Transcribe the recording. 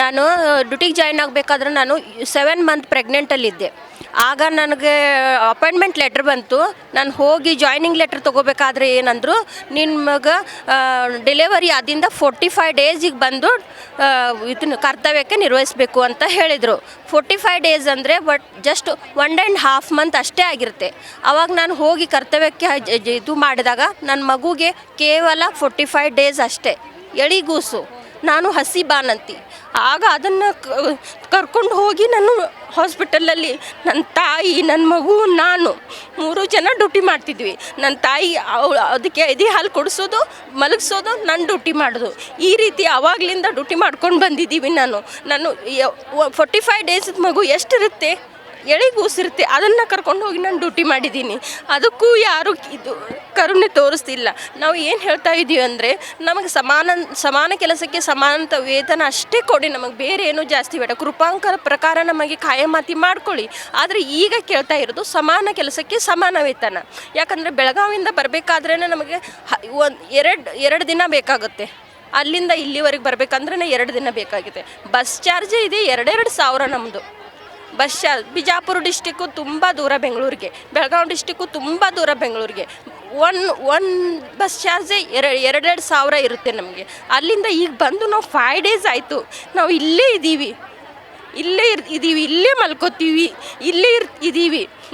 ನಾನು ಡ್ಯೂಟಿಗೆ ಜಾಯ್ನ್ ಆಗಬೇಕಾದ್ರೆ ನಾನು ಸೆವೆನ್ ಮಂತ್ ಪ್ರೆಗ್ನೆಂಟಲ್ಲಿದ್ದೆ ಆಗ ನನಗೆ ಅಪಾಯಿಂಟ್ಮೆಂಟ್ ಲೆಟ್ರ್ ಬಂತು. ನಾನು ಹೋಗಿ ಜಾಯ್ನಿಂಗ್ ಲೆಟ್ರ್ ತೊಗೋಬೇಕಾದ್ರೆ ಏನಂದರು ಮಗ ಡೆಲಿವರಿ ಆದಿಂದ ಫೋರ್ಟಿ ಫೈವ್ ಡೇಸಿಗೆ ಬಂದು ಇದನ್ನು ಕರ್ತವ್ಯಕ್ಕೆ ನಿರ್ವಹಿಸಬೇಕು ಅಂತ ಹೇಳಿದರು. ಫೋರ್ಟಿ ಫೈವ್ ಡೇಸ್ ಅಂದರೆ but just one and half month ಅಷ್ಟೇ ಆಗಿರುತ್ತೆ. ಆವಾಗ ನಾನು ಹೋಗಿ ಕರ್ತವ್ಯಕ್ಕೆ ಇದು ಮಾಡಿದಾಗ ನನ್ನ ಮಗುಗೆ ಕೇವಲ ಫೋರ್ಟಿ ಫೈವ್ ಡೇಸ್ ಅಷ್ಟೇ. ಎಳಿಗೂಸು. ನಾನು ಹಸಿ ಬಾನಂತಿ. ಆಗ ಅದನ್ನು ಕರ್ಕೊಂಡು ಹೋಗಿ ನಾನು ಹಾಸ್ಪಿಟಲಲ್ಲಿ ನನ್ನ ತಾಯಿ ನನ್ನ ಮಗು, ನಾನು ಮೂರು ಜನ ಡ್ಯೂಟಿ ಮಾಡ್ತಿದ್ವಿ. ನನ್ನ ತಾಯಿ ಅದಕ್ಕೆ ಎದೆ ಹಾಲು ಕೊಡಿಸೋದು, ಮಲಗಿಸೋದು ನನ್ನ ಡ್ಯೂಟಿ ಮಾಡೋದು. ಈ ರೀತಿ ಆವಾಗಲಿಂದ ಡ್ಯೂಟಿ ಮಾಡ್ಕೊಂಡು ಬಂದಿದ್ದೀವಿ ನಾನು. ನಾನು ಫೋರ್ಟಿ ಫೈವ್ ಡೇಸ್ ಮಗು ಎಷ್ಟಿರುತ್ತೆ? ಎಳಿಗೂಸಿರುತ್ತೆ ಅದನ್ನು ಕರ್ಕೊಂಡು ಹೋಗಿ ನಾನು ಡ್ಯೂಟಿ ಮಾಡಿದ್ದೀನಿ. ಅದಕ್ಕೂ ಯಾರು ಇದು ಕರುಣೆ ತೋರಿಸ್ತಿಲ್ಲ. ನಾವು ಏನು ಹೇಳ್ತಾ ಇದ್ದೀವಿ ಅಂದರೆ, ನಮಗೆ ಸಮಾನ ಸಮಾನ ಕೆಲಸಕ್ಕೆ ಸಮಾನಂತ ವೇತನ ಅಷ್ಟೇ ಕೊಡಿ. ನಮಗೆ ಬೇರೆ ಏನೂ ಜಾಸ್ತಿ ಬೇಡ. ಕೃಪಾಂಕರ ಪ್ರಕಾರ ನಮಗೆ ಕಾಯಮಾತಿ ಮಾಡ್ಕೊಳ್ಳಿ. ಆದರೆ ಈಗ ಕೇಳ್ತಾ ಇರೋದು ಸಮಾನ ಕೆಲಸಕ್ಕೆ ಸಮಾನ ವೇತನ. ಯಾಕಂದರೆ ಬೆಳಗಾವಿಯಿಂದ ಬರಬೇಕಾದ್ರೆ ನಮಗೆ ಒಂದು ಎರಡು ಎರಡು ದಿನ ಬೇಕಾಗುತ್ತೆ. ಅಲ್ಲಿಂದ ಇಲ್ಲಿವರೆಗೆ ಬರಬೇಕಂದ್ರೆ ಎರಡು ದಿನ ಬೇಕಾಗಿದೆ. ಬಸ್ ಚಾರ್ಜೇ ಇದೆ, ಎರಡೆರಡು ಸಾವಿರ ನಮ್ಮದು ಬಸ್ ಬಿಜಾಪುರ ಡಿಸ್ಟಿಕ್ಕು ತುಂಬ ದೂರ ಬೆಂಗಳೂರಿಗೆ, ಬೆಳಗಾವಿ ಡಿಸ್ಟಿಕ್ಕು ತುಂಬ ದೂರ ಬೆಂಗಳೂರಿಗೆ. ಒನ್ ಒನ್ ಬಸ್ ಚಾರ್ಜೇ ಎರಡು, ಎರಡೆರಡು ಸಾವಿರ ಇರುತ್ತೆ ನಮಗೆ. ಅಲ್ಲಿಂದ ಈಗ ಬಂದು ನಾವು ಫೈವ್ ಡೇಸ್ ಆಯಿತು. ನಾವು ಇಲ್ಲೇ ಇದ್ದೀವಿ ಇಲ್ಲೇ ಇರ್ ಇದ್ದೀವಿ ಇಲ್ಲೇ ಮಲ್ಕೋತೀವಿ. ಇಲ್ಲೇ ಇರ್ ಇದ್ದೀವಿ